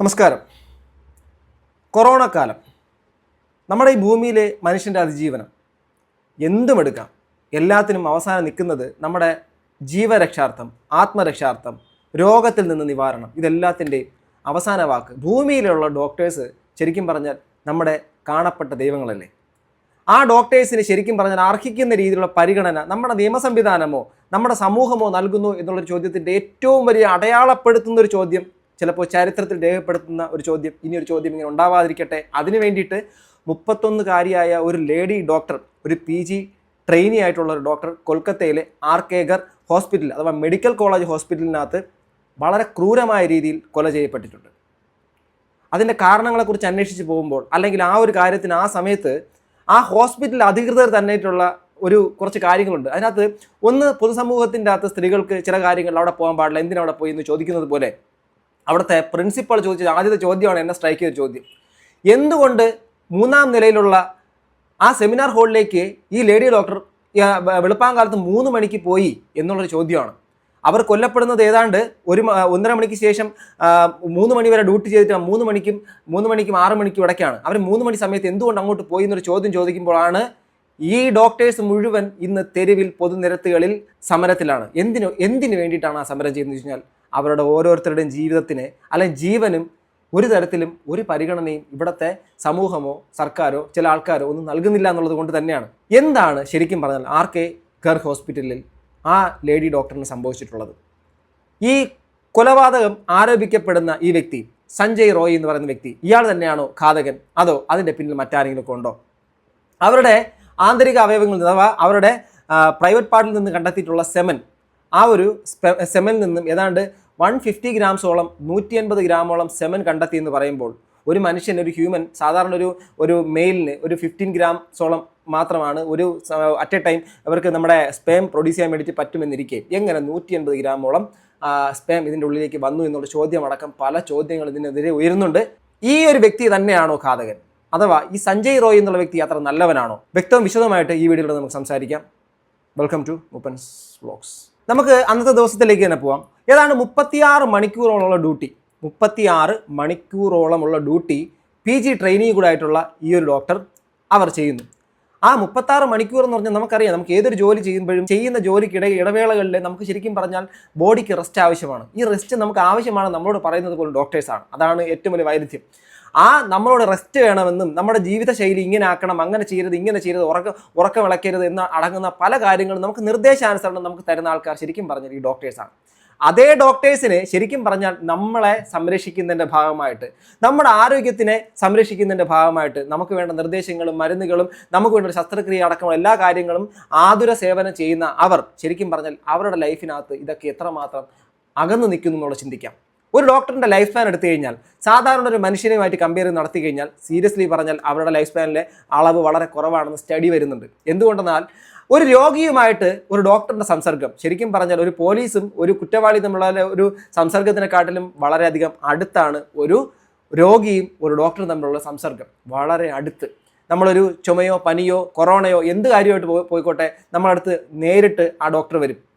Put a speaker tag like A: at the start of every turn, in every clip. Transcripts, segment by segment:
A: നമസ്കാരം. കൊറോണ കാലം നമ്മുടെ ഈ ഭൂമിയിലെ മനുഷ്യന്റെ അതിജീവനം എന്തും എടുക്കാം. എല്ലാത്തിനും അവസാനം നിൽക്കുന്നത് നമ്മുടെ ജീവരക്ഷാർത്ഥം ആത്മരക്ഷാർത്ഥം രോഗത്തിൽ നിന്ന് നിവാരണം. ഇതെല്ലാത്തിന്റെയും അവസാന വാക്ക്. ഭൂമിയിലുള്ള ഡോക്ടേഴ്സ് ശരിക്കും പറഞ്ഞാൽ നമ്മുടെ കാണപ്പെട്ട ദൈവങ്ങളല്ലേ? ആ ഡോക്ടേഴ്സിന് ശരിക്കും പറഞ്ഞാൽ അർഹിക്കുന്ന രീതിയിലുള്ള പരിഗണന നമ്മുടെ നിയമ സംവിധാനമോ നമ്മുടെ സമൂഹമോ നൽകുന്നു എന്നുള്ളൊരു ചോദ്യത്തിന്റെ ഏറ്റവും വലിയ അടയാളപ്പെടുത്തുന്ന ഒരു ചോദ്യം ചിലപ്പോൾ ചരിത്രത്തിൽ രേഖപ്പെടുത്തുന്ന ഒരു ചോദ്യം ഇനി ഒരു ചോദ്യം ഇങ്ങനെ ഉണ്ടാവാതിരിക്കട്ടെ. അതിന് വേണ്ടിയിട്ട് മുപ്പത്തൊന്നുകാരിയായ ഒരു ലേഡി ഡോക്ടർ ഒരു പി ജി ട്രെയിനി ആയിട്ടുള്ള ഒരു ഡോക്ടർ കൊൽക്കത്തയിലെ ആർ കേഗർ ഹോസ്പിറ്റൽ അഥവാ മെഡിക്കൽ കോളേജ് ഹോസ്പിറ്റലിനകത്ത് വളരെ ക്രൂരമായ രീതിയിൽ കൊല ചെയ്യപ്പെട്ടിട്ടുണ്ട്. അതിന്റെ കാരണങ്ങളെക്കുറിച്ച് അന്വേഷിച്ച് പോകുമ്പോൾ അല്ലെങ്കിൽ ആ ഒരു കാര്യത്തിന് ആ സമയത്ത് ആ ഹോസ്പിറ്റൽ അധികൃതർ തന്നെയായിട്ടുള്ള ഒരു കുറച്ച് കാര്യങ്ങളുണ്ട്. അതിനകത്ത് ഒന്ന് പൊതുസമൂഹത്തിന്റെ അകത്ത് സ്ത്രീകൾക്ക് ചില കാര്യങ്ങൾ അവിടെ പോകാൻ പാടില്ല എന്തിനവിടെ പോയി എന്ന് ചോദിക്കുന്നത് പോലെ അവിടുത്തെ പ്രിൻസിപ്പൾ ചോദിച്ച ആദ്യത്തെ ചോദ്യമാണ് എന്നെ സ്ട്രൈക്ക് ചെയ്ത ചോദ്യം. എന്തുകൊണ്ട് മൂന്നാം നിലയിലുള്ള ആ സെമിനാർ ഹാളിലേക്ക് ഈ ലേഡി ഡോക്ടർ വെളുപ്പാങ്കാലത്ത് മൂന്ന് മണിക്ക് പോയി എന്നുള്ളൊരു ചോദ്യമാണ്. അവർ കൊല്ലപ്പെടുന്നത് ഏതാണ്ട് ഒരു ഒന്നര മണിക്ക് ശേഷം മൂന്ന് മണി വരെ ഡ്യൂട്ടി ചെയ്തിട്ട് മൂന്ന് മണിക്കും മൂന്ന് മണിക്കും ആറ് മണിക്കും ഇടയ്ക്കാണ്. അവർ മൂന്ന് മണി സമയത്ത് എന്തുകൊണ്ട് അങ്ങോട്ട് പോയി എന്നൊരു ചോദ്യം ചോദിക്കുമ്പോഴാണ് ഈ ഡോക്ടേഴ്സ് മുഴുവൻ ഇന്ന് തെരുവിൽ പൊതുനിരത്തുകളിൽ സമരത്തിലാണ്. എന്തിനു എന്തിനു വേണ്ടിയിട്ടാണ് ആ സമരം ചെയ്യുന്നത് വെച്ച് അവരുടെ ഓരോരുത്തരുടെയും ജീവിതത്തിന് അല്ലെങ്കിൽ ജീവനും ഒരു തരത്തിലും ഒരു പരിഗണനയും ഇവിടുത്തെ സമൂഹമോ സർക്കാരോ ചില ആൾക്കാരോ ഒന്നും നൽകുന്നില്ല എന്നുള്ളത് കൊണ്ട് തന്നെയാണ്. എന്താണ് ശരിക്കും പറഞ്ഞാൽ ആർ കെ ഗർ ഹോസ്പിറ്റലിൽ ആ ലേഡി ഡോക്ടറിന് സംഭവിച്ചിട്ടുള്ളത്? ഈ കൊലപാതകം ആരോപിക്കപ്പെടുന്ന ഈ വ്യക്തി സഞ്ജയ് റോയ് എന്ന് പറയുന്ന വ്യക്തി ഇയാൾ തന്നെയാണോ ഘാതകൻ? അതോ അതിന്റെ പിന്നിൽ മറ്റാരെങ്കിലും ഉണ്ടോ? അവരുടെ ആന്തരിക അവയവങ്ങളിൽ നിന്ന് അഥവാ അവരുടെ പ്രൈവറ്റ് പാർട്ടിൽ നിന്ന് കണ്ടെത്തിയിട്ടുള്ള സെമൻ ആ ഒരു സെമനിൽ നിന്നും ഏതാണ്ട് വൺ ഫിഫ്റ്റി ഗ്രാംസോളം നൂറ്റി അൻപത് ഗ്രാമോളം സെമൻ കണ്ടെത്തി എന്ന് പറയുമ്പോൾ ഒരു മനുഷ്യൻ ഒരു ഹ്യൂമൻ സാധാരണ ഒരു ഒരു മെയിലിന് ഒരു ഫിഫ്റ്റീൻ ഗ്രാംസോളം മാത്രമാണ് ഒരു അറ്റ് എ ടൈം അവർക്ക് നമ്മുടെ സ്പേം പ്രൊഡ്യൂസ് ചെയ്യാൻ വേണ്ടിയിട്ട് പറ്റുമെന്നിരിക്കെ. എങ്ങനെ നൂറ്റി അൻപത് ഗ്രാമോളം സ്പേം ഇതിന്റെ ഉള്ളിലേക്ക് വന്നു എന്നുള്ള ചോദ്യമടക്കം പല ചോദ്യങ്ങൾ ഇതിനെതിരെ ഉയരുന്നുണ്ട്. ഈ ഒരു വ്യക്തി തന്നെയാണോ ഘാതകൻ? അഥവാ ഈ സഞ്ജയ് റോയ് എന്നുള്ള വ്യക്തി അത്ര നല്ലവനാണോ? വ്യക്തവും വിശദമായിട്ട് ഈ വീഡിയോയിലൂടെ നമുക്ക് സംസാരിക്കാം. വെൽക്കം ടു മുപ്പൻസ് വ്ളോഗ്സ് നമുക്ക് അന്നത്തെ ദിവസത്തിലേക്ക് തന്നെ പോവാം. ഏതാണ് മുപ്പത്തിയാറ് മണിക്കൂറോളമുള്ള ഡ്യൂട്ടി. മുപ്പത്തിയാറ് മണിക്കൂറോളമുള്ള ഡ്യൂട്ടി പി ജി ട്രെയിനിങ് കൂടെ ആയിട്ടുള്ള ഈ ഒരു ഡോക്ടർ അവർ ചെയ്യുന്നു. ആ മുപ്പത്താറ് മണിക്കൂർ എന്ന് പറഞ്ഞാൽ നമുക്കറിയാം നമുക്ക് ഏതൊരു ജോലി ചെയ്യുമ്പോഴും ചെയ്യുന്ന ജോലിക്കിടെ ഇടവേളകളിൽ നമുക്ക് ശരിക്കും പറഞ്ഞാൽ ബോഡിക്ക് റെസ്റ്റ് ആവശ്യമാണ്. ഈ റെസ്റ്റ് നമുക്ക് ആവശ്യമാണ് നമ്മളോട് പറയുന്നത് പോലും ഡോക്ടേഴ്സാണ് അതാണ് ഏറ്റവും വലിയ വൈരുദ്ധ്യം. ആ നമ്മളോട് റെസ്റ്റ് വേണമെന്നും നമ്മുടെ ജീവിതശൈലി ഇങ്ങനെ ആക്കണം അങ്ങനെ ചെയ്യരുത് ഇങ്ങനെ ചെയ്യരുത് ഉറക്ക ഉറക്കം വിളക്കരുത് എന്ന് അടങ്ങുന്ന പല കാര്യങ്ങളും നമുക്ക് നിർദ്ദേശാനുസരണം നമുക്ക് തരുന്ന ആൾക്കാർ ശരിക്കും പറഞ്ഞാൽ ഈ ഡോക്ടേഴ്സാണ് അതേ ഡോക്ടേഴ്സിനെ ശരിക്കും പറഞ്ഞാൽ നമ്മളെ സംരക്ഷിക്കുന്നതിന്റെ ഭാഗമായിട്ട് നമ്മുടെ ആരോഗ്യത്തിനെ സംരക്ഷിക്കുന്നതിന്റെ ഭാഗമായിട്ട് നമുക്ക് വേണ്ട നിർദ്ദേശങ്ങളും മരുന്നുകളും നമുക്ക് വേണ്ട ശസ്ത്രക്രിയ അടക്കമുള്ള എല്ലാ കാര്യങ്ങളും ആതുര സേവനം ചെയ്യുന്ന അവർ ശരിക്കും പറഞ്ഞാൽ അവരുടെ ലൈഫിനകത്ത് ഇതൊക്കെ എത്രമാത്രം അകന്നു നിൽക്കുന്നു എന്നുള്ള ചിന്തിക്കാം. ഒരു ഡോക്ടറിന്റെ ലൈഫ് സ്പാൻ എടുത്തു കഴിഞ്ഞാൽ സാധാരണ ഒരു മനുഷ്യനുമായിട്ട് കമ്പയർ നടത്തി കഴിഞ്ഞാൽ സീരിയസ്ലി പറഞ്ഞാൽ അവരുടെ ലൈഫ് സ്പാനിലെ അളവ് വളരെ കുറവാണെന്ന് സ്റ്റഡി വരുന്നുണ്ട്. എന്തുകൊണ്ടെന്നാൽ ഒരു രോഗിയുമായിട്ട് ഒരു ഡോക്ടറിന്റെ സംസർഗം ശരിക്കും പറഞ്ഞാൽ ഒരു പോലീസും ഒരു കുറ്റവാളി തമ്മിലുള്ള ഒരു സംസർഗത്തിനെക്കാട്ടിലും വളരെയധികം അടുത്താണ് ഒരു രോഗിയും ഒരു ഡോക്ടറും തമ്മിലുള്ള സംസർഗം വളരെ അടുത്ത്. നമ്മളൊരു ചുമയോ പനിയോ കൊറോണയോ എന്ത് കാര്യമായിട്ട് പോയി- പോയിക്കോട്ടെ നമ്മളടുത്ത് നേരിട്ട് ആ ഡോക്ടർ വരും.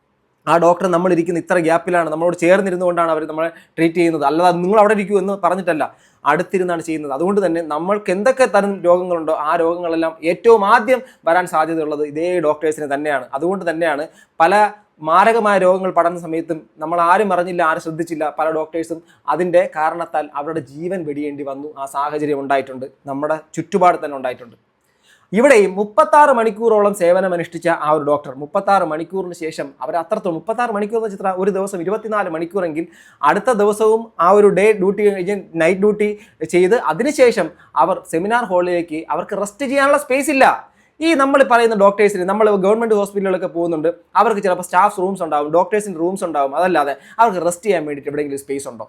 A: ആ ഡോക്ടർ നമ്മളിരിക്കുന്ന ഇത്ര ഗ്യാപ്പിലാണ് നമ്മളോട് ചേർന്നിരുന്നുകൊണ്ടാണ് അവർ നമ്മളെ ട്രീറ്റ് ചെയ്യുന്നത്. അല്ലാതെ നിങ്ങൾ അവിടെ ഇരിക്കൂ എന്ന് പറഞ്ഞിട്ടല്ല അടുത്തിരുന്നാണ് ചെയ്യുന്നത്. അതുകൊണ്ട് തന്നെ നമ്മൾക്ക് എന്തൊക്കെ തരം രോഗങ്ങളുണ്ടോ ആ രോഗങ്ങളെല്ലാം ഏറ്റവും ആദ്യം വരാൻ സാധ്യതയുള്ളത് ഇതേ ഡോക്ടേഴ്സിന് തന്നെയാണ്. അതുകൊണ്ട് തന്നെയാണ് പല മാരകമായ രോഗങ്ങൾ പടർന്ന സമയത്തും നമ്മൾ ആരും അറിഞ്ഞില്ല ആരും ശ്രദ്ധിച്ചില്ല പല ഡോക്ടേഴ്സും അതിന്റെ കാരണത്താൽ അവരുടെ ജീവൻ വെടിയേണ്ടി വന്നു. ആ സാഹചര്യം ഉണ്ടായിട്ടുണ്ട്. നമ്മുടെ ചുറ്റുപാട് തന്നെ ഉണ്ടായിട്ടുണ്ട്. ഇവിടെയും മുപ്പത്താറ് മണിക്കൂറോളം സേവനം അനുഷ്ഠിച്ച ആ ഒരു ഡോക്ടർ മുപ്പത്താറ് മണിക്കൂറിന് ശേഷം അവർ അത്രത്തോളം മുപ്പത്താറ് മണിക്കൂർ എന്ന് വെച്ചാൽ ഒരു ദിവസം ഇരുപത്തിനാല് മണിക്കൂറെങ്കിൽ അടുത്ത ദിവസവും ആ ഒരു ഡേ ഡ്യൂട്ടി കഴിഞ്ഞ് നൈറ്റ് ഡ്യൂട്ടി ചെയ്ത് അതിനുശേഷം അവർ സെമിനാർ ഹാളിലേക്ക് അവർക്ക് റെസ്റ്റ് ചെയ്യാനുള്ള സ്പേസ് ഇല്ല. ഈ നമ്മൾ പറയുന്ന ഡോക്ടേഴ്സിന് നമ്മൾ ഗവൺമെന്റ് ഹോസ്പിറ്റലുകളൊക്കെ പോകുന്നുണ്ട് അവർക്ക് ചിലപ്പോൾ സ്റ്റാഫ് റൂംസ് ഉണ്ടാവും ഡോക്ടേഴ്സിന്റെ റൂംസ് ഉണ്ടാവും അതല്ലാതെ അവർക്ക് റെസ്റ്റ് ചെയ്യാൻ വേണ്ടിയിട്ട് എവിടെയെങ്കിലും സ്പേസ് ഉണ്ടോ?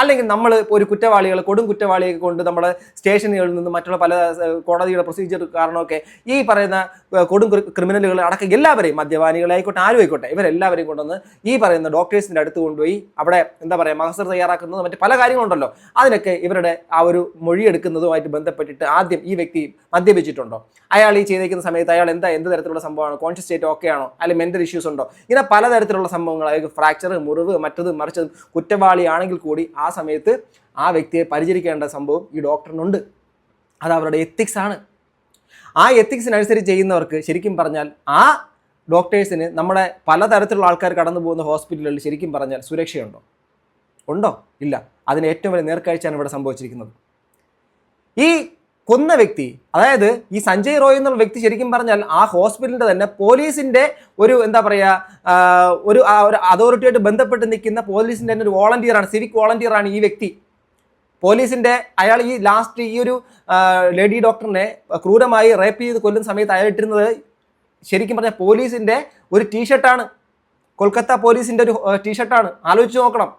A: അല്ലെങ്കിൽ നമ്മൾ ഒരു കുറ്റവാളികൾ കൊടും കുറ്റവാളിയെ കൊണ്ട് നമ്മുടെ സ്റ്റേഷനുകളിൽ നിന്ന് മറ്റുള്ള പല കോടതിയുടെ പ്രൊസീജിയർ കാരണമൊക്കെ ഈ പറയുന്ന കൊടും ക്രിമിനലുകൾ അടക്കം എല്ലാവരെയും മദ്യപാനികളായിക്കോട്ടെ ആരും ആയിക്കോട്ടെ ഇവരെല്ലാവരെയും കൊണ്ടുവന്ന് ഈ പറയുന്ന ഡോക്ടേഴ്സിന്റെ അടുത്ത് കൊണ്ടുപോയി അവിടെ എന്താ പറയുക മഹസർ തയ്യാറാക്കുന്നത് മറ്റ് പല കാര്യങ്ങളുണ്ടല്ലോ. അതിനൊക്കെ ഇവരുടെ ആ ഒരു മൊഴിയെടുക്കുന്നതുമായിട്ട് ബന്ധപ്പെട്ടിട്ട് ആദ്യം ഈ വ്യക്തി മദ്യപിച്ചിട്ടുണ്ടോ? അയാൾ ഈ ചെയ്തേക്കുന്ന സമയത്ത് അയാൾ എന്താ എന്ത് തരത്തിലുള്ള സംഭവമാണ്? കോൺഷ്യസ് സ്റ്റേറ്റ് ഓക്കെ ആണോ? അല്ലെങ്കിൽ മെന്റൽ ഇഷ്യൂസ് ഉണ്ടോ? ഇങ്ങനെ പലതരത്തിലുള്ള സംഭവങ്ങൾ അതായത് ഫ്രാക്ചർ മുറിവ് മറ്റത് മറിച്ചത് കുറ്റവാളിയാണെങ്കിൽ കൂടി ആ സമയത്ത് ആ വ്യക്തിയെ പരിചരിക്കേണ്ട സംഭവം ഈ ഡോക്ടറിനുണ്ട്. അത് അവരുടെ എത്തിക്സ് ആണ്. ആ എത്തിക്സിനനുസരിച്ച് ചെയ്യുന്നവർക്ക് ശരിക്കും പറഞ്ഞാൽ ആ ഡോക്ടേഴ്സിന് നമ്മുടെ പലതരത്തിലുള്ള ആൾക്കാർ കടന്നു പോകുന്ന ഹോസ്പിറ്റലുകളിൽ ശരിക്കും പറഞ്ഞാൽ സുരക്ഷയുണ്ടോ? ഉണ്ടോ? ഇല്ല. അതിന് ഏറ്റവും വലിയ നേർക്കാഴ്ചയാണ് ഇവിടെ സംഭവിച്ചിരിക്കുന്നത്. ഈ കൊന്ന വ്യക്തി. അതായത് ഈ സഞ്ജയ് റോയ് എന്നുള്ള വ്യക്തി ശരിക്കും പറഞ്ഞാൽ ആ ഹോസ്പിറ്റലിന്റെ തന്നെ പോലീസിന്റെ ഒരു എന്താ പറയുക ഒരു ഒരു അതോറിറ്റിയായിട്ട് ബന്ധപ്പെട്ട് നിൽക്കുന്ന പോലീസിന്റെ തന്നെ ഒരു വോളണ്ടിയറാണ് സിവിക് വോളണ്ടിയറാണ് ഈ വ്യക്തി. പോലീസിന്റെ അയാൾ ഈ ലാസ്റ്റ് ഈ ഒരു ലേഡി ഡോക്ടറിനെ ക്രൂരമായി റേപ്പ് ചെയ്ത് കൊല്ലുന്ന സമയത്ത് അയാൾ ഇട്ടിരുന്നത് ശരിക്കും പറഞ്ഞാൽ പോലീസിന്റെ ഒരു ടീഷർട്ടാണ്. കൊൽക്കത്ത പോലീസിന്റെ ഒരു ടീഷർട്ടാണ്. ആലോചിച്ച് നോക്കണം.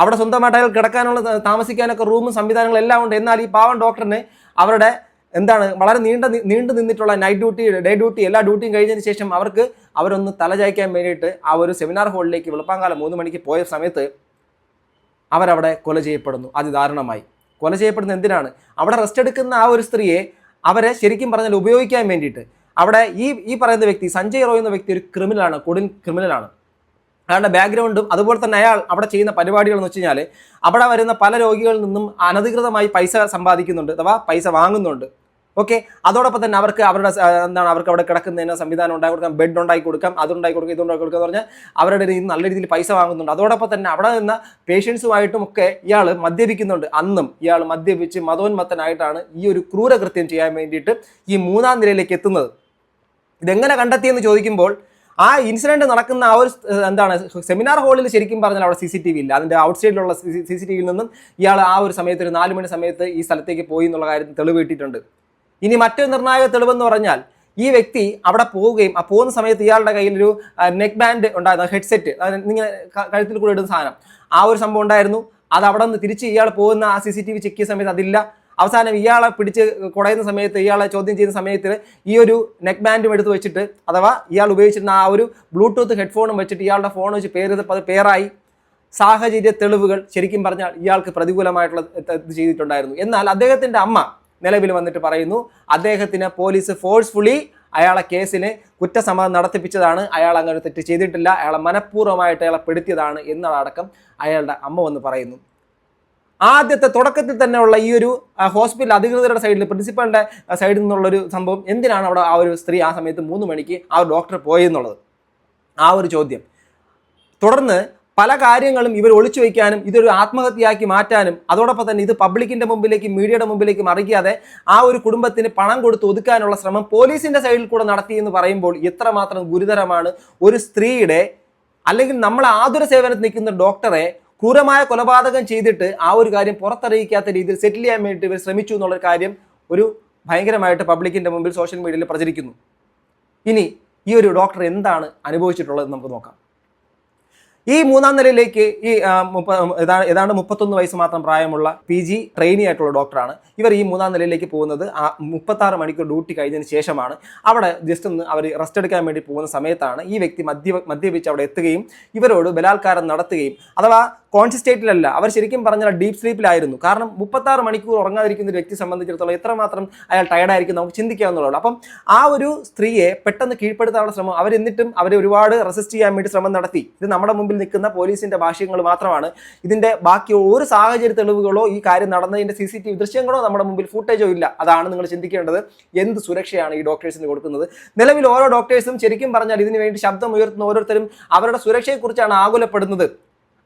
A: അവിടെ സ്വന്തമായിട്ട് അയാൾ കിടക്കാനുള്ള താമസിക്കാനൊക്കെ റൂമും സംവിധാനങ്ങളും എല്ലാം ഉണ്ട്. എന്നാൽ ഈ പാവം ഡോക്ടറിന് അവരുടെ എന്താണ് വളരെ നീണ്ട നീണ്ടു നിന്നിട്ടുള്ള നൈറ്റ് ഡ്യൂട്ടി ഡേ ഡ്യൂട്ടി എല്ലാ ഡ്യൂട്ടിയും കഴിഞ്ഞതിന് ശേഷം അവർക്ക് അവരൊന്ന് തലചായ്ക്കാൻ വേണ്ടിയിട്ട് ആ ഒരു സെമിനാർ ഹാളിലേക്ക് വെളുപ്പാങ്കാലം മൂന്ന് മണിക്ക് പോയ സമയത്ത് അവരവിടെ കൊല ചെയ്യപ്പെടുന്നു. അതിദാരുണമായി കൊല ചെയ്യപ്പെടുന്നത് എന്തിനാണ്? അവിടെ റെസ്റ്റ് എടുക്കുന്ന ആ ഒരു സ്ത്രീയെ അവരെ ശരിക്കും പറഞ്ഞാൽ ഉപയോഗിക്കാൻ വേണ്ടിയിട്ട്. അവിടെ ഈ ഈ പറയുന്ന വ്യക്തി സഞ്ജയ് റോയ് എന്ന വ്യക്തി ഒരു ക്രിമിനലാണ് കൊടുൻ ക്രിമിനലാണ് അയാളുടെ ബാക്ക്ഗ്രൗണ്ടും അതുപോലെ തന്നെ അയാൾ അവിടെ ചെയ്യുന്ന പരിപാടികൾ എന്ന് വെച്ച് കഴിഞ്ഞാൽ അവിടെ വരുന്ന പല രോഗികളിൽ നിന്നും അനധികൃതമായി പൈസ സമ്പാദിക്കുന്നുണ്ട് അഥവാ പൈസ വാങ്ങുന്നുണ്ട്. ഓക്കെ അതോടൊപ്പം തന്നെ അവർക്ക് അവരുടെ എന്താണ് അവർക്ക് അവിടെ കിടക്കുന്നതിന് സംവിധാനം ഉണ്ടാക്കി കൊടുക്കാം ബെഡ് ഉണ്ടാക്കി കൊടുക്കാം അതുണ്ടാക്കി കൊടുക്കാം ഇതുണ്ടാക്കി കൊടുക്കുക എന്ന് പറഞ്ഞാൽ അവരുടെ രീതിയിൽ നല്ല രീതിയിൽ പൈസ വാങ്ങുന്നുണ്ട്. അതോടൊപ്പം തന്നെ അവിടെ നിന്ന പേഷ്യൻസുമായിട്ടും ഒക്കെ ഇയാൾ മദ്യപിക്കുന്നുണ്ട് അന്നും. ഇയാൾ മദ്യപിച്ച് മതോന്മത്തനായിട്ടാണ് ഈ ഒരു ക്രൂരകൃത്യം ചെയ്യാൻ വേണ്ടിയിട്ട് ഈ മൂന്നാം നിലയിലേക്ക് എത്തുന്നത്. ഇതെങ്ങനെ കണ്ടെത്തിയെന്ന് ചോദിക്കുമ്പോൾ ആ ഇൻസിഡന്റ് നടക്കുന്ന ആ ഒരു എന്താണ് സെമിനാർ ഹാളിൽ ശരിക്കും പറഞ്ഞാൽ അവിടെ സി സി ടി വി ഇല്ല. അതിന്റെ ഔട്ട് സൈഡിലുള്ള സി സി ടി വിയിൽ നിന്നും ഇയാൾ ആ ഒരു സമയത്ത് ഒരു നാല് മണി സമയത്ത് ഈ സ്ഥലത്തേക്ക് പോയി എന്നുള്ള കാര്യത്തിൽ തെളിവ് കിട്ടിയിട്ടുണ്ട് ഇനി മറ്റൊരു നിർണായക തെളിവെന്ന് പറഞ്ഞാൽ ഈ വ്യക്തി അവിടെ പോവുകയും ആ പോകുന്ന സമയത്ത് ഇയാളുടെ കയ്യിൽ ഒരു നെക്ക് ബാൻഡ് ഉണ്ടായിരുന്നു ഹെഡ്സെറ്റ് ഇങ്ങനെ കഴുത്തിൽ കൂടെ ഇടുന്ന സാധനം. ആ ഒരു സംഭവം ഉണ്ടായിരുന്നു. അത് അവിടെ നിന്ന് തിരിച്ച് ഇയാൾ പോകുന്ന ആ C C T V check ചെയ്യുന്ന സമയത്ത് അതില്ല. അവസാനം ഇയാളെ പിടിച്ച് കുടയുന്ന സമയത്ത് ഇയാളെ ചോദ്യം ചെയ്യുന്ന സമയത്ത് ഈ ഒരു നെക്ക് ബാൻഡും എടുത്ത് വെച്ചിട്ട് അഥവാ ഇയാൾ ഉപയോഗിച്ചിരുന്ന ആ ഒരു ബ്ലൂടൂത്ത് ഹെഡ്ഫോണും വെച്ചിട്ട് ഇയാളുടെ ഫോൺ വെച്ച് പേര് അത് പേരായി. സാഹചര്യ തെളിവുകൾ ശരിക്കും പറഞ്ഞാൽ ഇയാൾക്ക് പ്രതികൂലമായിട്ടുള്ള ഇത് ചെയ്തിട്ടുണ്ടായിരുന്നു. എന്നാൽ അദ്ദേഹത്തിന്റെ അമ്മ നിലവിൽ വന്നിട്ട് പറയുന്നു അദ്ദേഹത്തിന് പോലീസ് ഫോഴ്സ്ഫുള്ളി അയാളെ കേസിന് കുറ്റസമ്മതം നടത്തിപ്പിച്ചതാണ്. അയാൾ അങ്ങനെ തെറ്റ് ചെയ്തിട്ടില്ല. അയാളെ മനഃപൂർവമായിട്ട് അയാളെ പെടുത്തിയതാണ് എന്നതടക്കം അയാളുടെ അമ്മ വന്ന് പറയുന്നു. ആദ്യത്തെ തുടക്കത്തിൽ തന്നെ ഉള്ള ഈ ഒരു ഹോസ്പിറ്റൽ അധികൃതരുടെ സൈഡിൽ പ്രിൻസിപ്പലിന്റെ സൈഡിൽ നിന്നുള്ള ഒരു സംഭവം എന്തിനാണ് അവിടെ ആ ഒരു സ്ത്രീ ആ സമയത്ത് മൂന്ന് മണിക്ക് ആ ഡോക്ടർ പോയെന്നുള്ളത്? ആ ഒരു ചോദ്യം. തുടർന്ന് പല കാര്യങ്ങളും ഇവർ ഒളിച്ചു വയ്ക്കാനും ഇതൊരു ആത്മഹത്യയാക്കി മാറ്റാനും അതോടൊപ്പം തന്നെ ഇത് പബ്ലിക്കിന്റെ മുമ്പിലേക്ക് മീഡിയയുടെ മുമ്പിലേക്ക് മറിക്കാതെ ആ ഒരു കുടുംബത്തിന് പണം കൊടുത്ത് ഒതുക്കാനുള്ള ശ്രമം പോലീസിന്റെ സൈഡിൽ കൂടെ നടത്തി എന്ന് പറയുമ്പോൾ എത്രമാത്രം ഗുരുതരമാണ് ഒരു സ്ത്രീയുടെ അല്ലെങ്കിൽ നമ്മൾ ആതുര സേവനത്തിൽ നിൽക്കുന്ന ഡോക്ടറെ ക്രൂരമായ കൊലപാതകം ചെയ്തിട്ട് ആ ഒരു കാര്യം പുറത്തറിയിക്കാത്ത രീതിയിൽ സെറ്റിൽ ചെയ്യാൻ വേണ്ടി ഇവർ ശ്രമിച്ചു എന്നുള്ള കാര്യം ഒരു ഭയങ്കരമായിട്ട് പബ്ലിക്കിന്റെ മുമ്പിൽ സോഷ്യൽ മീഡിയയിൽ പ്രചരിക്കുന്നു. ഇനി ഈ ഒരു ഡോക്ടർ എന്താണ് അനുഭവിച്ചിട്ടുള്ളത് നമുക്ക് നോക്കാം. ഈ മൂന്നാം നിലയിലേക്ക് ഈ ഏതാണ്ട് മുപ്പത്തൊന്ന് വയസ്സ് മാത്രം പ്രായമുള്ള പി ജി ട്രെയിനി ആയിട്ടുള്ള ഡോക്ടറാണ്. ഇവർ ഈ മൂന്നാം നിലയിലേക്ക് പോകുന്നത് ആ മുപ്പത്താറ് മണിക്കൂർ ഡ്യൂട്ടി കഴിഞ്ഞതിന് ശേഷമാണ്. അവിടെ ജസ്റ്റ് ഒന്ന് അവർ റെസ്റ്റ് എടുക്കാൻ വേണ്ടി പോകുന്ന സമയത്താണ് ഈ വ്യക്തി മദ്യ മദ്യപിച്ച് അവിടെ എത്തുകയും ഇവരോട് ബലാത്കാരം നടത്തുകയും അഥവാ കോൺഷ്യസ് സ്റ്റേറ്റിലല്ല അവർ ശരിക്കും പറഞ്ഞാൽ ഡീപ് സ്ലീപ്പിലായിരുന്നു കാരണം മുപ്പത്താറ് മണിക്കൂർ ഉറങ്ങാതിരിക്കുന്ന ഒരു വ്യക്തി സംബന്ധിച്ചിടത്തോളം എത്രമാത്രം അയാൾ ടയർഡായിരിക്കും നമുക്ക് ചിന്തിക്കാവുന്നതുള്ളൂ അപ്പം ആ ഒരു സ്ത്രീയെ പെട്ടെന്ന് കീഴ്പ്പെടുത്താനുള്ള ശ്രമം അവരെന്നിട്ടും അവരെ ഒരുപാട് റെസിസ്റ്റ് ചെയ്യാൻ വേണ്ടി ശ്രമം നടത്തി. ഇത് നമ്മുടെ മുമ്പിൽ നിൽക്കുന്ന പോലീസിന്റെ ഭാഷ്യങ്ങൾ മാത്രമാണ്. ഇതിന്റെ ബാക്കി ഒരു സാഹചര്യ തെളിവുകളോ ഈ കാര്യം നടന്നതിന്റെ സി സി ടി വി ദൃശ്യങ്ങളോ നമ്മുടെ മുമ്പിൽ ഫുട്ടേജോ ഇല്ല. അതാണ് നിങ്ങൾ ചിന്തിക്കേണ്ടത്. എന്ത് സുരക്ഷയാണ് ഈ ഡോക്ടേഴ്സിന് കൊടുക്കുന്നത്? നിലവിൽ ഓരോ ഡോക്ടേഴ്സും ശരിക്കും പറഞ്ഞാൽ ഇതിനു വേണ്ടി ശബ്ദം ഉയർത്തുന്ന ഓരോരുത്തരും അവരുടെ സുരക്ഷയെക്കുറിച്ചാണ് ആകുലപ്പെടുന്നത്.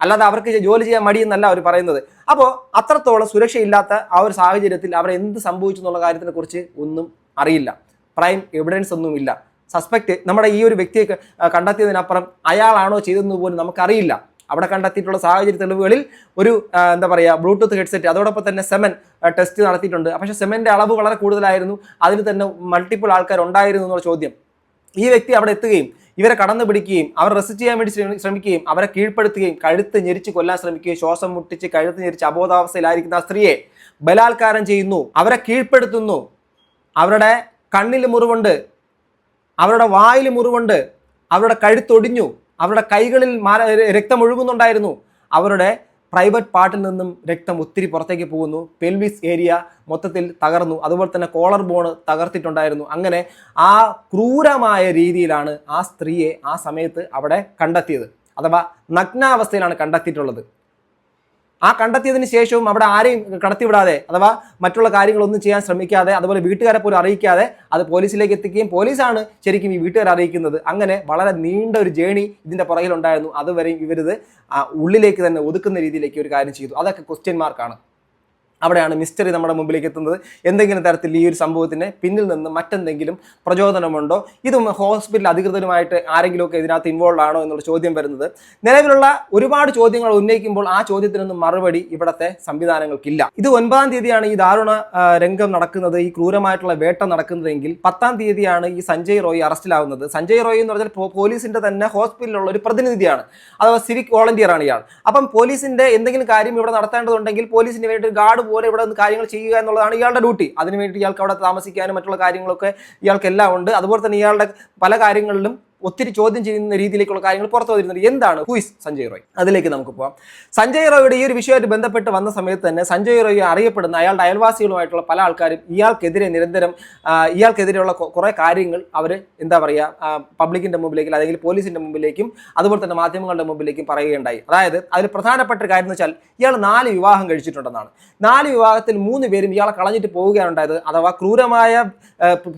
A: അല്ലാതെ അവർക്ക് ജോലി ചെയ്യാൻ മടിയെന്നല്ല അവർ പറയുന്നത്. അപ്പോൾ അത്രത്തോളം സുരക്ഷയില്ലാത്ത ആ ഒരു സാഹചര്യത്തിൽ അവർ എന്ത് സംഭവിച്ചു എന്നുള്ള കാര്യത്തിനെക്കുറിച്ച് ഒന്നും അറിയില്ല. പ്രൈം എവിഡൻസ് ഒന്നുമില്ല. സസ്പെക്ട് നമ്മുടെ ഈ ഒരു വ്യക്തിയെ കണ്ടെത്തിയതിനപ്പുറം അയാളാണോ ചെയ്തതെന്ന് പോലും നമുക്കറിയില്ല. അവിടെ കണ്ടെത്തിയിട്ടുള്ള സാഹചര്യ തെളിവുകളിൽ ഒരു എന്താ പറയുക ബ്ലൂടൂത്ത് ഹെഡ്സെറ്റ് അതോടൊപ്പം തന്നെ സെമൻ ടെസ്റ്റ് നടത്തിയിട്ടുണ്ട്. പക്ഷേ സെമന്റെ അളവ് വളരെ കൂടുതലായിരുന്നു. അതിൽ തന്നെ മൾട്ടിപ്പിൾ ആൾക്കാർ ഉണ്ടായിരുന്നു എന്നുള്ള ചോദ്യം. ഈ വ്യക്തി അവിടെ എത്തുകയും ഇവരെ കടന്നു പിടിക്കുകയും അവർ റെസിസ്റ്റ് ചെയ്യാൻ വേണ്ടി ശ്രമിക്കുകയും അവരെ കീഴ്പ്പെടുത്തുകയും കഴുത്ത് ഞെരിച്ച് കൊല്ലാൻ ശ്രമിക്കുകയും ശ്വാസം മുട്ടിച്ച് കഴുത്ത് ഞെരിച്ച് അബോധാവസ്ഥയിലായിരിക്കുന്ന ആ സ്ത്രീയെ ബലാത്കാരം ചെയ്യുന്നു. അവരെ കീഴ്പ്പെടുത്തുന്നു. അവരുടെ കണ്ണിൽ മുറിവുണ്ട്. അവരുടെ വായിൽ മുറിവുണ്ട്. അവരുടെ കഴുത്തൊടിഞ്ഞു. അവരുടെ കൈകളിൽ രക്തം ഒഴുകുന്നുണ്ടായിരുന്നു. അവരുടെ പ്രൈവറ്റ് പാർട്ടിൽ നിന്നും രക്തം ഒത്തിരി പുറത്തേക്ക് പോകുന്നു. പെൽവിസ് ഏരിയ മൊത്തത്തിൽ തകർന്നു. അതുപോലെ തന്നെ കോളർ ബോൺ തകർത്തിട്ടുണ്ടായിരുന്നു. അങ്ങനെ ആ ക്രൂരമായ രീതിയിലാണ് ആ സ്ത്രീയെ ആ സമയത്ത് അവിടെ കണ്ടെത്തിയത്. അഥവാ നഗ്നാവസ്ഥയിലാണ് കണ്ടെത്തിയിട്ടുള്ളത്. ആ കണ്ടെത്തിയതിന് ശേഷവും അവിടെ ആരെയും കടത്തിവിടാതെ അഥവാ മറ്റുള്ള കാര്യങ്ങളൊന്നും ചെയ്യാൻ ശ്രമിക്കാതെ അതുപോലെ വീട്ടുകാരെ പോലും അറിയിക്കാതെ അത് പോലീസിലേക്ക് എത്തിക്കുകയും പോലീസാണ് ശരിക്കും ഈ വീട്ടുകാരെ അറിയിക്കുന്നത്. അങ്ങനെ വളരെ നീണ്ട ഒരു ജേണി ഇതിന്റെ പുറകിലുണ്ടായിരുന്നു. അതുവരെയും ഇവരിത് ഉള്ളിലേക്ക് തന്നെ ഒതുക്കുന്ന രീതിയിലേക്ക് ഒരു കാര്യം ചെയ്തു. അതൊക്കെ ക്വസ്റ്റ്യൻ മാർക്കാണ് അവിടെയാണ് മിസ്റ്ററി നമ്മുടെ മുമ്പിലേക്ക് എത്തുന്നത് എന്തെങ്കിലും തരത്തിൽ ഈ ഒരു സംഭവത്തിന് പിന്നിൽ നിന്ന് മറ്റെന്തെങ്കിലും പ്രചോദനമുണ്ടോ? ഇതും ഹോസ്പിറ്റൽ അധികൃതരുമായിട്ട് ആരെങ്കിലുമൊക്കെ ഇതിനകത്ത് ഇൻവോൾവ് ആണോ എന്നുള്ള ചോദ്യം വരുന്നത്. നിലവിലുള്ള ഒരുപാട് ചോദ്യങ്ങൾ ഉന്നയിക്കുമ്പോൾ ആ ചോദ്യത്തിനൊന്നും മറുപടി ഇവിടത്തെ സംവിധാനങ്ങൾക്കില്ല. ഇത് ഒൻപതാം തീയതിയാണ് ഈ ദാരുണ രംഗം നടക്കുന്നത് ഈ ക്രൂരമായിട്ടുള്ള വേട്ട നടക്കുന്നതെങ്കിൽ പത്താം തീയതിയാണ് ഈ സഞ്ജയ് റോയ് അറസ്റ്റിലാവുന്നത്. സഞ്ജയ് റോയ് എന്ന് പറഞ്ഞാൽ പോലീസിന്റെ തന്നെ ഹോസ്പിറ്റലിലുള്ള ഒരു പ്രതിനിധിയാണ്. അഥവാ സിവിക് വോളണ്ടിയർ ആണ് ഇയാൾ. അപ്പം പോലീസിന്റെ എന്തെങ്കിലും കാര്യം ഇവിടെ നടത്തേണ്ടതുണ്ടെങ്കിൽ പോലീസിന് വേണ്ടി ഒരു ഗാർഡ് പോലെ ഇവിടെ നിന്ന് കാര്യങ്ങൾ ചെയ്യുക എന്നുള്ളതാണ് ഇയാളുടെ ഡ്യൂട്ടി. അതിനുവേണ്ടി ഇയാൾക്ക് അവിടെ താമസിക്കാനും മറ്റുള്ള കാര്യങ്ങളൊക്കെ ഇയാൾക്കെല്ലാം ഉണ്ട്. അതുപോലെ തന്നെ ഇയാളുടെ പല കാര്യങ്ങളിലും ഒത്തിരി ചോദ്യം ചെയ്യുന്ന രീതിയിലേക്കുള്ള കാര്യങ്ങൾ പുറത്തു വന്നിരുന്നത് എന്താണ്? ഹുയിസ് സഞ്ജയ് റോയ് അതിലേക്ക് നമുക്ക് പോവാം. സഞ്ജയ് റോയുടെ ഈ ഒരു വിഷയമായിട്ട് ബന്ധപ്പെട്ട് വന്ന സമയത്ത് തന്നെ സഞ്ജയ് റോയ് അറിയപ്പെടുന്ന അയാളുടെ അയൽവാസികളുമായിട്ടുള്ള പല ആൾക്കാരും ഇയാൾക്കെതിരെ നിരന്തരം ഇയാൾക്കെതിരെയുള്ള കുറെ കാര്യങ്ങൾ അവർ എന്താ പറയുക പബ്ലിക്കിന്റെ മുമ്പിലേക്കും അല്ലെങ്കിൽ പോലീസിന്റെ മുമ്പിലേക്കും അതുപോലെ തന്നെ മാധ്യമങ്ങളുടെ മുമ്പിലേക്കും പറയുകയുണ്ടായി. അതായത് അതിൽ പ്രധാനപ്പെട്ട കാര്യം എന്ന് വെച്ചാൽ ഇയാൾ നാല് വിവാഹം കഴിച്ചിട്ടുണ്ടെന്നാണ്. നാല് വിവാഹത്തിൽ മൂന്ന് പേരും ഇയാളെ കളഞ്ഞിട്ട് പോവുകയാണ് ഉണ്ടായത്. അഥവാ ക്രൂരമായ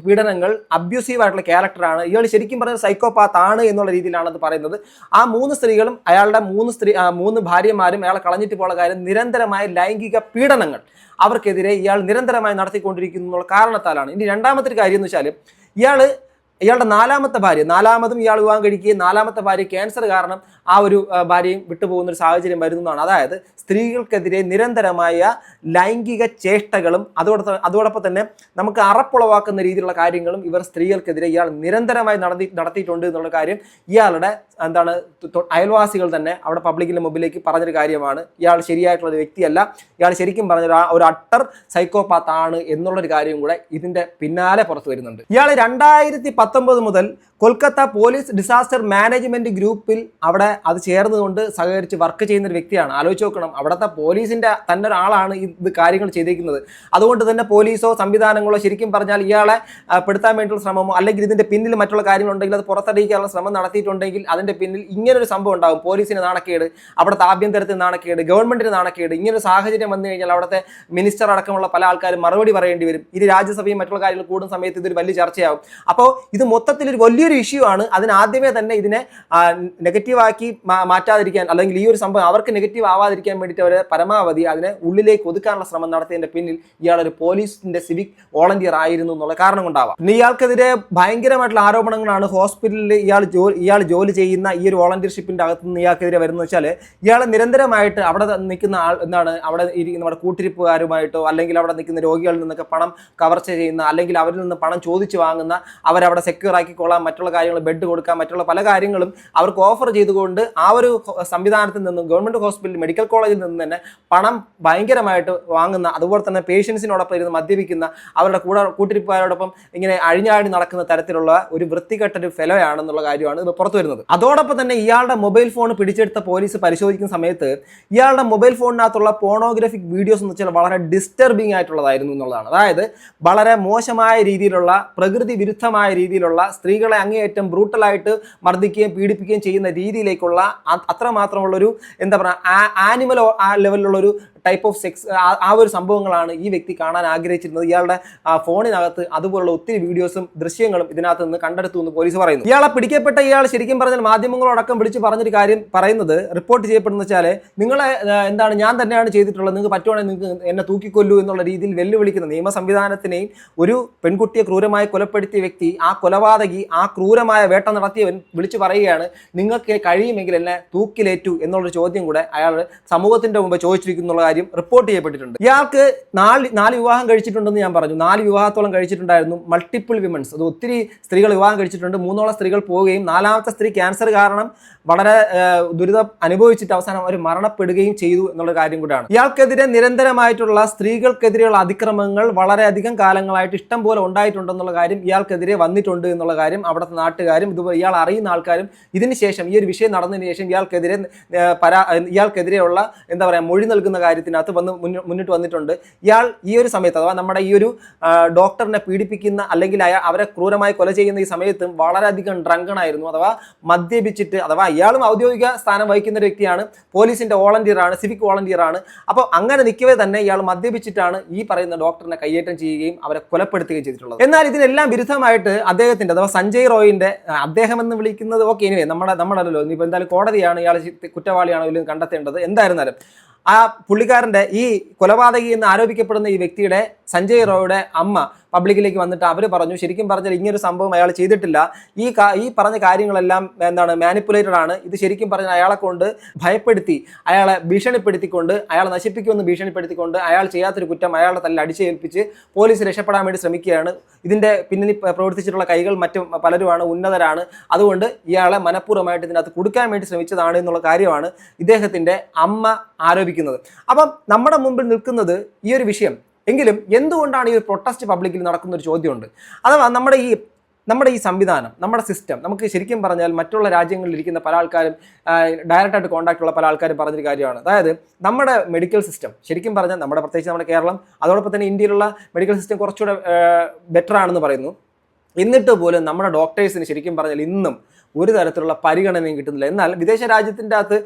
A: പീഡനങ്ങൾ അബ്യൂസീവ് ആയിട്ടുള്ള ക്യാരക്ടറാണ് ഇയാൾ ശരിക്കും പറഞ്ഞ സൈക്കോപാത്ത് ആണ് എന്നുള്ള രീതിയിലാണ് അത് പറയുന്നത്. ആ മൂന്ന് സ്ത്രീകളും അയാളുടെ മൂന്ന് സ്ത്രീ മൂന്ന് ഭാര്യമാരും അയാളെ കളഞ്ഞിട്ട് പോകുന്ന കാര്യം നിരന്തരമായ ലൈംഗിക പീഡനങ്ങൾ അവർക്കെതിരെ ഇയാൾ നിരന്തരമായി നടത്തിക്കൊണ്ടിരിക്കുന്നു എന്നുള്ള കാരണത്താലാണ്. ഇനി രണ്ടാമത്തെ ഒരു കാര്യം എന്ന് വെച്ചാൽ ഇയാൾ ഇയാളുടെ നാലാമത്തെ ഭാര്യ നാലാമതും ഇയാൾ വിവാഹം കഴിക്കുകയും നാലാമത്തെ ഭാര്യ ക്യാൻസർ കാരണം ആ ഒരു ഭാര്യയും വിട്ടുപോകുന്ന ഒരു സാഹചര്യം വരുന്നതാണ്. അതായത് സ്ത്രീകൾക്കെതിരെ നിരന്തരമായ ലൈംഗിക ചേഷ്ടകളും അതോടൊപ്പം അതോടൊപ്പം തന്നെ നമുക്ക് അറപ്പുളവാക്കുന്ന രീതിയിലുള്ള കാര്യങ്ങളും ഇവർ സ്ത്രീകൾക്കെതിരെ ഇയാൾ നിരന്തരമായി നടത്തി നടത്തിയിട്ടുണ്ട് എന്നുള്ള കാര്യം ഇയാളുടെ എന്താണ് അയൽവാസികൾ തന്നെ അവിടെ പബ്ലിക്കിന്റെ മുമ്പിലേക്ക് പറഞ്ഞൊരു കാര്യമാണ്. ഇയാൾ ശരിയായിട്ടുള്ള ഒരു വ്യക്തിയല്ല. ഇയാൾ ശരിക്കും പറഞ്ഞ ഒരു അട്ടർ സൈക്കോപാത്ത് ആണ് എന്നുള്ളൊരു കാര്യം കൂടെ ഇതിന്റെ പിന്നാലെ പുറത്തു വരുന്നുണ്ട്. ഇയാൾ രണ്ടായിരത്തി പത്തൊമ്പത് മുതൽ കൊൽക്കത്ത പോലീസ് ഡിസാസ്റ്റർ മാനേജ്മെന്റ് ഗ്രൂപ്പിൽ അവിടെ അത് ചേർന്നുകൊണ്ട് സഹകരിച്ച് വർക്ക് ചെയ്യുന്ന ഒരു വ്യക്തിയാണ്. ആലോചിച്ച് നോക്കണം. അവിടുത്തെ പോലീസിന്റെ തന്നെ ഒരാളാണ് ഇത് കാര്യങ്ങൾ ചെയ്തിരിക്കുന്നത് അതുകൊണ്ട് തന്നെ പോലീസോ സംവിധാനങ്ങളോ ശരിക്കും പറഞ്ഞാൽ ഇയാളെ പെടുത്താൻ വേണ്ടിയുള്ള ശ്രമമോ അല്ലെങ്കിൽ ഇതിന്റെ പിന്നിൽ മറ്റുള്ള കാര്യങ്ങളുണ്ടെങ്കിൽ അത് പുറത്തറിയിക്കാനുള്ള ശ്രമം നടത്തിയിട്ടുണ്ടെങ്കിൽ അതിന്റെ പിന്നിൽ ഇങ്ങനൊരു സംഭവം ഉണ്ടാകും പോലീസിന് നാണക്കേട് അവിടുത്തെ ആഭ്യന്തരത്തിന് നാണക്കേട് ഗവൺമെന്റിന് നാണക്കേട് ഇങ്ങനൊരു സാഹചര്യം വന്നു കഴിഞ്ഞാൽ അവിടുത്തെ മിനിസ്റ്റർ അടക്കമുള്ള പല ആൾക്കാരും മറുപടി പറയേണ്ടി വരും. ഇനി രാജ്യസഭയും മറ്റുള്ള കാര്യങ്ങൾ കൂടുന്ന സമയത്ത് ഇതൊരു വലിയ ചർച്ചയാകും അപ്പോൾ ഇത് മൊത്തത്തിൽ ഒരു വലിയൊരു ഇഷ്യൂ ആണ്. അതിനാദ്യമേ തന്നെ ഇതിനെ നെഗറ്റീവാക്കി മാറ്റാതിരിക്കാൻ അല്ലെങ്കിൽ ഈ ഒരു സംഭവം അവർക്ക് നെഗറ്റീവ് ആവാതിരിക്കാൻ വേണ്ടിയിട്ട് അവർ പരമാവധി അതിനെ ഉള്ളിലേക്ക് ഒതുക്കാനുള്ള ശ്രമം നടത്തിയതിന്റെ പിന്നിൽ ഇയാളൊരു പോലീസിന്റെ സിവിക് വോളണ്ടിയർ ആയിരുന്നു എന്നുള്ള കാരണം കൊണ്ടാവാം. പിന്നെ ഇയാൾക്കെതിരെ ഭയങ്കരമായിട്ടുള്ള ആരോപണങ്ങളാണ് ഹോസ്പിറ്റലിൽ ഇയാൾ ജോലി ഇയാൾ ജോലി ചെയ്യുന്ന ഈ ഒരു വോളണ്ടിയർഷിപ്പിന്റെ അകത്തുനിന്ന് ഇയാൾക്കെതിരെ വരുന്നത് വെച്ചാൽ ഇയാൾ നിരന്തരമായിട്ട് അവിടെ നിൽക്കുന്ന ആൾ എന്താണ് അവിടെ ഇരിക്കുന്ന നമ്മുടെ കൂട്ടിരിപ്പുകാരുമായിട്ടോ അല്ലെങ്കിൽ അവിടെ നിൽക്കുന്ന രോഗികളിൽ നിന്നൊക്കെ പണം കവർച്ച ചെയ്യുന്ന അല്ലെങ്കിൽ അവരിൽ നിന്ന് പണം ചോദിച്ചു വാങ്ങുന്ന അവരവിടെ സെക്യൂർ ആക്കിക്കൊള്ളാം മറ്റുള്ള കാര്യങ്ങൾ ബെഡ് കൊടുക്കാം മറ്റുള്ള പല കാര്യങ്ങളും അവർക്ക് ഓഫർ ചെയ്തുകൊണ്ട് ആ ഒരു സംവിധാനത്തിൽ നിന്നും ഗവൺമെന്റ് ഹോസ്പിറ്റൽ മെഡിക്കൽ കോളേജിൽ നിന്ന് തന്നെ പണം ഭയങ്കരമായിട്ട് വാങ്ങുന്ന അതുപോലെ തന്നെ പേഷ്യൻസിനോടൊപ്പം ഇരുന്ന് മദ്യപിക്കുന്ന അവരുടെ കൂടെ കൂട്ടിരിപ്പുകാരോടൊപ്പം ഇങ്ങനെ അഴിഞ്ഞാഴി നടക്കുന്ന തരത്തിലുള്ള ഒരു വൃത്തികെട്ട ഒരു ഫെലോ ആണെന്നുള്ള കാര്യമാണ് ഇത് പുറത്തു വരുന്നത്. അതോടൊപ്പം തന്നെ ഇയാളുടെ മൊബൈൽ ഫോൺ പിടിച്ചെടുത്ത പോലീസ് പരിശോധിക്കുന്ന സമയത്ത് ഇയാളുടെ മൊബൈൽ ഫോണിനകത്തുള്ള പോണോഗ്രാഫിക് വീഡിയോസ് എന്ന് വെച്ചാൽ വളരെ ഡിസ്റ്റർബിംഗ് ആയിട്ടുള്ളതായിരുന്നു എന്നുള്ളതാണ്. അതായത് വളരെ മോശമായ രീതിയിലുള്ള പ്രകൃതി വിരുദ്ധമായ രീതിയിലുള്ള സ്ത്രീകളെ അങ്ങേയറ്റം ബ്രൂട്ടലായിട്ട് മർദ്ദിക്കുകയും പീഡിപ്പിക്കുകയും ചെയ്യുന്ന രീതിയിലേക്കുള്ള അ- അത്രമാത്രമുള്ളൊരു എന്താ പറയുക ആനിമൽ ആ ലെവലിലുള്ള ഒരു ടൈപ്പ് ഓഫ് സെക്സ് ആ ഒരു സംഭവങ്ങളാണ് ഈ വ്യക്തി കാണാൻ ആഗ്രഹിച്ചിരുന്നത്. ഇയാളുടെ ഫോണിനകത്ത് അതുപോലുള്ള ഒത്തിരി വീഡിയോസും ദൃശ്യങ്ങളും ഇതിനകത്ത് നിന്ന് കണ്ടെടുത്തു എന്ന് പോലീസ് പറയുന്നു. ഇയാളെ പിടിക്കപ്പെട്ട ഇയാൾ ശരിക്കും പറഞ്ഞാൽ മാധ്യമങ്ങളോടക്കം വിളിച്ച് പറഞ്ഞൊരു കാര്യം പറയുന്നത് റിപ്പോർട്ട് ചെയ്യപ്പെടുന്ന വെച്ചാൽ നിങ്ങളെ എന്താണ് ഞാൻ തന്നെയാണ് ചെയ്തിട്ടുള്ളത് നിങ്ങൾക്ക് പറ്റുവാണെങ്കിൽ നിങ്ങൾക്ക് എന്നെ തൂക്കിക്കൊല്ലൂ എന്നുള്ള രീതിയിൽ വെല്ലുവിളിക്കുന്ന നിയമ സംവിധാനത്തിനെയും ഒരു പെൺകുട്ടിയെ ക്രൂരമായി കൊലപ്പെടുത്തിയ വ്യക്തി ആ കൊലപാതകി ആ ക്രൂരമായ വേട്ട നടത്തിയവൻ വിളിച്ചു പറയുകയാണ് നിങ്ങൾക്ക് കഴിയുമെങ്കിൽ എന്നെ തൂക്കിലേറ്റു എന്നുള്ളൊരു ചോദ്യം കൂടെ അയാൾ സമൂഹത്തിന്റെ മുമ്പ് ചോദിച്ചിരിക്കുന്നുള്ള കാര്യം റിപ്പോർട്ട് ചെയ്യപ്പെട്ടിട്ടുണ്ട്. ഇയാൾക്ക് നാല് നാല് വിവാഹം കഴിച്ചിട്ടുണ്ടെന്ന് ഞാൻ പറഞ്ഞു. നാല് വിവാഹത്തോളം കഴിച്ചിട്ടുണ്ടായിരുന്നു മൾട്ടിപ്പിൾ വിമൻസ് അത് ഒത്തിരി സ്ത്രീകൾ വിവാഹം കഴിച്ചിട്ടുണ്ട്. മൂന്നോളം സ്ത്രീകൾ പോവുകയും നാലാമത്തെ സ്ത്രീ ക്യാൻസർ കാരണം വളരെ ദുരിതം അനുഭവിച്ചിട്ട് അവസാനം അവർ മരണപ്പെടുകയും ചെയ്തു എന്നുള്ള കാര്യം കൂടാണ് ഇയാൾക്കെതിരെ നിരന്തരമായിട്ടുള്ള സ്ത്രീകൾക്കെതിരെയുള്ള അതിക്രമങ്ങൾ വളരെയധികം കാലങ്ങളായിട്ട് ഇഷ്ടം പോലെ ഉണ്ടായിട്ടുണ്ടെന്നുള്ള കാര്യം ഇയാൾക്കെതിരെ വന്നിട്ടുണ്ട് എന്നുള്ള കാര്യം അവിടുത്തെ നാട്ടുകാരും ഇതുപോലെ ഇയാൾ അറിയുന്ന ആൾക്കാരും ഇതിന് ശേഷം ഈ ഒരു വിഷയം നടന്നതിന് ശേഷം ഇയാൾക്കെതിരെ പരാ ഇയാൾക്കെതിരെയുള്ള എന്താ പറയുക മൊഴി നൽകുന്ന കാര്യത്തിൽ കാര്യത്തിനകത്ത് വന്ന് മുന്നോ- മുന്നിട്ട് വന്നിട്ടുണ്ട്. ഇയാൾ ഈ ഒരു സമയത്ത് അഥവാ നമ്മുടെ ഈ ഒരു ഡോക്ടറിനെ പീഡിപ്പിക്കുന്ന അല്ലെങ്കിൽ അവരെ ക്രൂരമായി കൊല ചെയ്യുന്ന ഈ സമയത്തും വളരെയധികം ഡ്രങ്കണായിരുന്നു. അഥവാ മദ്യപിച്ചിട്ട് അഥവാ ഇയാളും ഔദ്യോഗിക സ്ഥാനം വഹിക്കുന്ന ഒരു വ്യക്തിയാണ്. പോലീസിന്റെ വോളണ്ടിയർ ആണ് സിവിക് വോളണ്ടിയർ ആണ്. അപ്പോൾ അങ്ങനെ നിൽക്കവേ തന്നെ ഇയാൾ മദ്യപിച്ചിട്ടാണ് ഈ പറയുന്ന ഡോക്ടറിനെ കയ്യേറ്റം ചെയ്യുകയും അവരെ കൊലപ്പെടുത്തുകയും ചെയ്തിട്ടുള്ളത്. എന്നാൽ ഇതിനെല്ലാം വിരുദ്ധമായിട്ട് അദ്ദേഹത്തിന്റെ അഥവാ സഞ്ജയ് റോയിന്റെ അദ്ദേഹം എന്ന് വിളിക്കുന്നത് ഓക്കെ ഇനിവേ നമ്മുടെ നമ്മളല്ലോ ഇനിയിപ്പോൾ എന്തായാലും കോടതിയാണ് ഇയാൾ കുറ്റവാളിയാണോ ഇല്ലെന്ന് കണ്ടെത്തേണ്ടത്. എന്തായിരുന്നാലും ആ പുള്ളിക്കാരന്റെ ഈ കൊലപാതകി എന്ന് ആരോപിക്കപ്പെടുന്ന ഈ വ്യക്തിയുടെ സഞ്ജയ് റോയുടെ അമ്മ പബ്ലിക്കിലേക്ക് വന്നിട്ട് അവർ പറഞ്ഞു ശരിക്കും പറഞ്ഞാൽ ഇങ്ങനൊരു സംഭവം അയാൾ ചെയ്തിട്ടില്ല. ഈ ഈ പറഞ്ഞ കാര്യങ്ങളെല്ലാം എന്താണ് മാനിപ്പുലേറ്റഡ് ആണ്. ഇത് ശരിക്കും പറഞ്ഞാൽ അയാളെ കൊണ്ട് ഭയപ്പെടുത്തി അയാളെ ഭീഷണിപ്പെടുത്തിക്കൊണ്ട് അയാളെ നശിപ്പിക്കുമെന്ന് ഭീഷണിപ്പെടുത്തിക്കൊണ്ട് അയാൾ ചെയ്യാത്തൊരു കുറ്റം അയാളുടെ തല്ലിൽ അടിച്ചേൽപ്പിച്ച് പോലീസ് രക്ഷപ്പെടാൻ വേണ്ടി ശ്രമിക്കുകയാണ്. ഇതിന്റെ പിന്നിൽ പ്രവർത്തിച്ചിട്ടുള്ള കൈകൾ മറ്റു പലരുമാണ് ഉന്നതരാണ്. അതുകൊണ്ട് ഇയാളെ മനഃപൂർവമായിട്ട് ഇതിനകത്ത് കൊടുക്കാൻ വേണ്ടി ശ്രമിച്ചതാണ് എന്നുള്ള കാര്യമാണ് ഇദ്ദേഹത്തിന്റെ അമ്മ ആരോപിക്കുന്നത്. അപ്പം നമ്മുടെ മുമ്പിൽ നിൽക്കുന്നത് ഈ ഒരു വിഷയം എങ്കിലും എന്തുകൊണ്ടാണ് ഈ ഒരു പ്രൊട്ടസ്റ്റ് പബ്ലിക്കിൽ നടക്കുന്ന ഒരു ചോദ്യമുണ്ട്? അഥവാ നമ്മുടെ ഈ നമ്മുടെ ഈ സംവിധാനം നമ്മുടെ സിസ്റ്റം നമുക്ക് ശരിക്കും പറഞ്ഞാൽ മറ്റുള്ള രാജ്യങ്ങളിൽ ഇരിക്കുന്ന പല ആൾക്കാരും ഡയറക്റ്റായിട്ട് കോൺടാക്ട് ഉള്ള പല ആൾക്കാരും പറഞ്ഞൊരു കാര്യമാണ്. അതായത് നമ്മുടെ മെഡിക്കൽ സിസ്റ്റം ശരിക്കും പറഞ്ഞാൽ നമ്മുടെ പ്രത്യേകിച്ച് നമ്മുടെ കേരളം അതോടൊപ്പം തന്നെ ഇന്ത്യയിലുള്ള മെഡിക്കൽ സിസ്റ്റം കുറച്ചുകൂടെ ബെറ്റർ ആണെന്ന് പറയുന്നു. എന്നിട്ട് പോലും നമ്മുടെ ഡോക്ടേഴ്സിന് ശരിക്കും പറഞ്ഞാൽ ഇന്നും ഒരു തരത്തിലുള്ള പരിഗണനയും കിട്ടുന്നില്ല. എന്നാൽ വിദേശ രാജ്യത്തിന്റെ അകത്ത്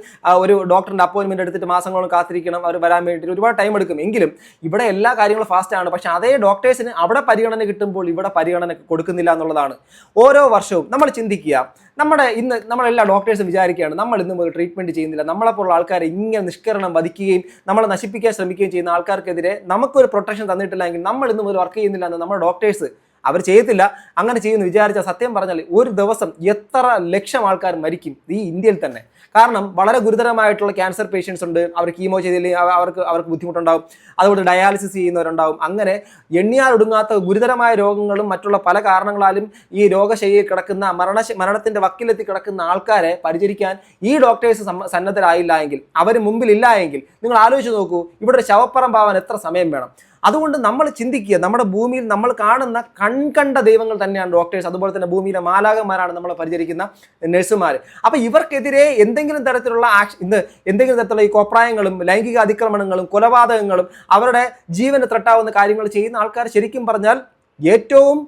A: ഒരു ഡോക്ടറിന്റെ അപ്പോയിൻമെന്റ് എടുത്തിട്ട് മാസങ്ങളോളം കാത്തിരിക്കണം അവർ വരാൻ വേണ്ടിയിട്ട് ഒരുപാട് ടൈം എടുക്കും. എങ്കിലും ഇവിടെ എല്ലാ കാര്യങ്ങളും ഫാസ്റ്റാണ് പക്ഷേ അതേ ഡോക്ടേഴ്സിന് അവിടെ പരിഗണന കിട്ടുമ്പോൾ ഇവിടെ പരിഗണന കൊടുക്കുന്നില്ല എന്നുള്ളതാണ്. ഓരോ വർഷവും നമ്മൾ ചിന്തിക്കുക നമ്മുടെ ഇന്ന് നമ്മളെല്ലാ ഡോക്ടേഴ്സും വിചാരിക്കുകയാണ് നമ്മൾ ഇന്ന് ട്രീറ്റ്മെന്റ് ചെയ്യുന്നില്ല. നമ്മളെപ്പോലുള്ള ആൾക്കാരെ ഇങ്ങനെ നിഷ്കരണം വധിക്കുകയും നമ്മളെ നശിപ്പിക്കാൻ ശ്രമിക്കുകയും ചെയ്യുന്ന ആൾക്കാർക്കെതിരെ നമുക്കൊരു പ്രൊട്ടക്ഷൻ തന്നിട്ടില്ല എങ്കിൽ നമ്മൾ ഇന്ന് മുതൽ വർക്ക് ചെയ്യുന്നില്ല എന്ന് നമ്മുടെ ഡോക്ടേഴ്സ് അവർ ചെയ്യത്തില്ല. അങ്ങനെ ചെയ്യുമെന്ന് വിചാരിച്ച സത്യം പറഞ്ഞാൽ ഒരു ദിവസം എത്ര ലക്ഷം ആൾക്കാർ മരിക്കും ഈ ഇന്ത്യയിൽ തന്നെ. കാരണം വളരെ ഗുരുതരമായിട്ടുള്ള ക്യാൻസർ പേഷ്യൻസ് ഉണ്ട്. അവർ കീമോ ചെയ്തില്ലെങ്കിൽ അവ- അവർക്ക് അവർക്ക് ബുദ്ധിമുട്ടുണ്ടാവും. അതുകൊണ്ട് ഡയാലിസിസ് ചെയ്യുന്നവരുണ്ടാവും. അങ്ങനെ എണ്ണിയാൽ ഒടുങ്ങാത്ത ഗുരുതരമായ രോഗങ്ങളും മറ്റുള്ള പല കാരണങ്ങളാലും ഈ രോഗശൈലിയിൽ കിടക്കുന്ന മരണ മരണത്തിന്റെ വക്കിലെത്തി കിടക്കുന്ന ആൾക്കാരെ പരിചരിക്കാൻ ഈ ഡോക്ടേഴ്സ് സന്നദ്ധരായില്ല എങ്കിൽ അവർ മുമ്പിലില്ല എങ്കിൽ നിങ്ങൾ ആലോചിച്ച് നോക്കൂ ഇവിടെ ഒരു ശവപ്പറമ്പാവാൻ എത്ര സമയം വേണം? അതുകൊണ്ട് നമ്മൾ ചിന്തിക്കുക നമ്മുടെ ഭൂമിയിൽ നമ്മൾ കാണുന്ന കൺകണ്ട ദൈവങ്ങൾ തന്നെയാണ് ഡോക്ടേഴ്സ് അതുപോലെ തന്നെ ഭൂമിയിലെ മാലാകന്മാരാണ് നമ്മളെ പരിചരിക്കുന്ന നഴ്സുമാർ അപ്പോൾ ഇവർക്കെതിരെ എന്തെങ്കിലും തരത്തിലുള്ള ആക്ഷ ഇന്ന് എന്തെങ്കിലും തരത്തിലുള്ള ഈ കോപ്രായങ്ങളും ലൈംഗിക അതിക്രമണങ്ങളും കൊലപാതകങ്ങളും അവരുടെ ജീവന് ത്രട്ടാവുന്ന കാര്യങ്ങൾ ചെയ്യുന്ന ആൾക്കാർ ശരിക്കും പറഞ്ഞാൽ ഏറ്റവും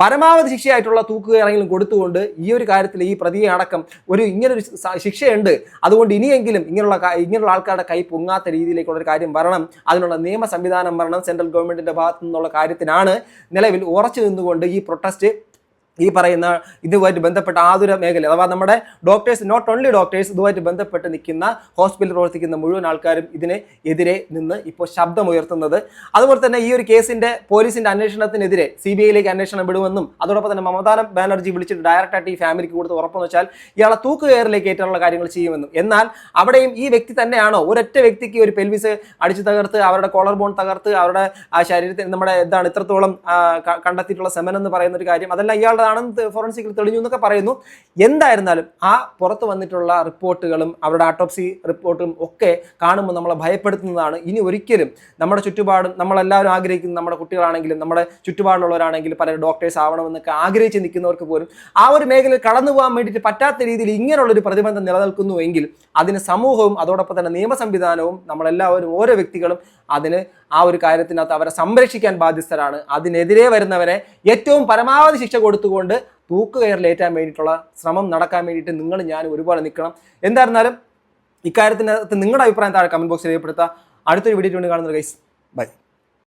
A: പരമാവധി ശിക്ഷയായിട്ടുള്ള തൂക്കുകയാണെങ്കിലും കൊടുത്തുകൊണ്ട് ഈ ഒരു കാര്യത്തിൽ ഈ പ്രതിയെ അടക്കം ഒരു ഇങ്ങനൊരു ശിക്ഷയുണ്ട്. അതുകൊണ്ട് ഇനിയെങ്കിലും ഇങ്ങനെയുള്ള ഇങ്ങനെയുള്ള ആൾക്കാരുടെ കൈ പൊങ്ങാത്ത രീതിയിലേക്കുള്ള ഒരു കാര്യം വരണം. അതിനുള്ള നിയമ സംവിധാനം വരണം. സെൻട്രൽ ഗവൺമെന്റിന്റെ ഭാഗത്തു നിന്നുള്ള കാര്യത്തിനാണ് നിലവിൽ ഉറച്ചു നിന്നുകൊണ്ട് ഈ പ്രൊട്ടസ്റ്റ് ഈ പറയുന്ന ഇതുമായിട്ട് ബന്ധപ്പെട്ട ആതുര മേഖല അഥവാ നമ്മുടെ ഡോക്ടേഴ്സ് നോട്ട് ഓൺലി ഡോക്ടേഴ്സ് ഇതുമായിട്ട് ബന്ധപ്പെട്ട് നിൽക്കുന്ന ഹോസ്പിറ്റലിൽ പ്രവർത്തിക്കുന്ന മുഴുവൻ ആൾക്കാരും ഇതിന് എതിരെ നിന്ന് ഇപ്പോൾ ശബ്ദമുയർത്തുന്നത്. അതുപോലെ തന്നെ ഈ ഒരു കേസിന്റെ പോലീസിന്റെ അന്വേഷണത്തിനെതിരെ സി ബി ഐയിലേക്ക് അന്വേഷണം വിടുമെന്നും അതോടൊപ്പം തന്നെ മമതാ ബാനർജി വിളിച്ചിട്ട് ഡയറക്റ്റായിട്ട് ഈ ഫാമിലിക്ക് കൊടുത്ത് ഉറപ്പെന്ന് വെച്ചാൽ ഇയാളെ തൂക്കുകയറിലേക്ക് ഏറ്റാനുള്ള കാര്യങ്ങൾ ചെയ്യുമെന്നും. എന്നാൽ അവിടെയും ഈ വ്യക്തി തന്നെയാണോ? ഒരൊറ്റ വ്യക്തിക്ക് ഒരു പെൽവിസ് അടിച്ചു തകർത്ത് അവരുടെ കോളർ ബോൺ തകർത്ത് അവരുടെ ആ ശരീരത്തിൽ നമ്മുടെ എന്താണ് ഇത്രത്തോളം കണ്ടെത്തിയിട്ടുള്ള സെമൻ എന്ന് പറയുന്ന ഒരു കാര്യം അതെല്ലാം ഇയാളുടെ ആണെന്ന് ഫോറൻസിക്കിൽ തെളിഞ്ഞു എന്നൊക്കെ പറയുന്നു. എന്തായിരുന്നാലും ആ പുറത്ത് വന്നിട്ടുള്ള റിപ്പോർട്ടുകളും അവരുടെ ആട്ടോപ്സി റിപ്പോർട്ടും ഒക്കെ കാണുമ്പോൾ നമ്മളെ ഭയപ്പെടുത്തുന്നതാണ്. ഇനി ഒരിക്കലും നമ്മുടെ ചുറ്റുപാടും നമ്മളെല്ലാവരും ആഗ്രഹിക്കുന്ന നമ്മുടെ കുട്ടികളാണെങ്കിലും നമ്മുടെ ചുറ്റുപാടുള്ളവരാണെങ്കിലും പല ഡോക്ടേഴ്സ് ആവണമെന്നൊക്കെ ആഗ്രഹിച്ച് നിൽക്കുന്നവർക്ക് പോലും ആ ഒരു മേഖലയിൽ കടന്നു പോകാൻ വേണ്ടിയിട്ട് പറ്റാത്ത രീതിയിൽ ഇങ്ങനെയുള്ളൊരു പ്രതിബന്ധം നിലനിൽക്കുന്നു എങ്കിൽ അതിന് സമൂഹവും അതോടൊപ്പം തന്നെ നിയമ സംവിധാനവും നമ്മളെല്ലാവരും ഓരോ വ്യക്തികളും അതിന് ആ ഒരു കാര്യത്തിനകത്ത് അവരെ സംരക്ഷിക്കാൻ ബാധ്യസ്ഥരാണ്. അതിനെതിരെ വരുന്നവരെ ഏറ്റവും പരമാവധി ശിക്ഷ കൊടുത്തുകൊണ്ട് തൂക്കുകയറിലേറ്റാൻ വേണ്ടിയിട്ടുള്ള ശ്രമം നടക്കാൻ വേണ്ടിയിട്ട് നിങ്ങൾ ഞാൻ ഒരുപോലെ നിൽക്കണം. എന്തായിരുന്നാലും ഇക്കാര്യത്തിനകത്ത് നിങ്ങളുടെ അഭിപ്രായം താഴെ കമന്റ് ബോക്സിൽ രേഖപ്പെടുത്തുക. അടുത്തൊരു വീഡിയോ കാണുന്നത് ഗൈസ് ബൈ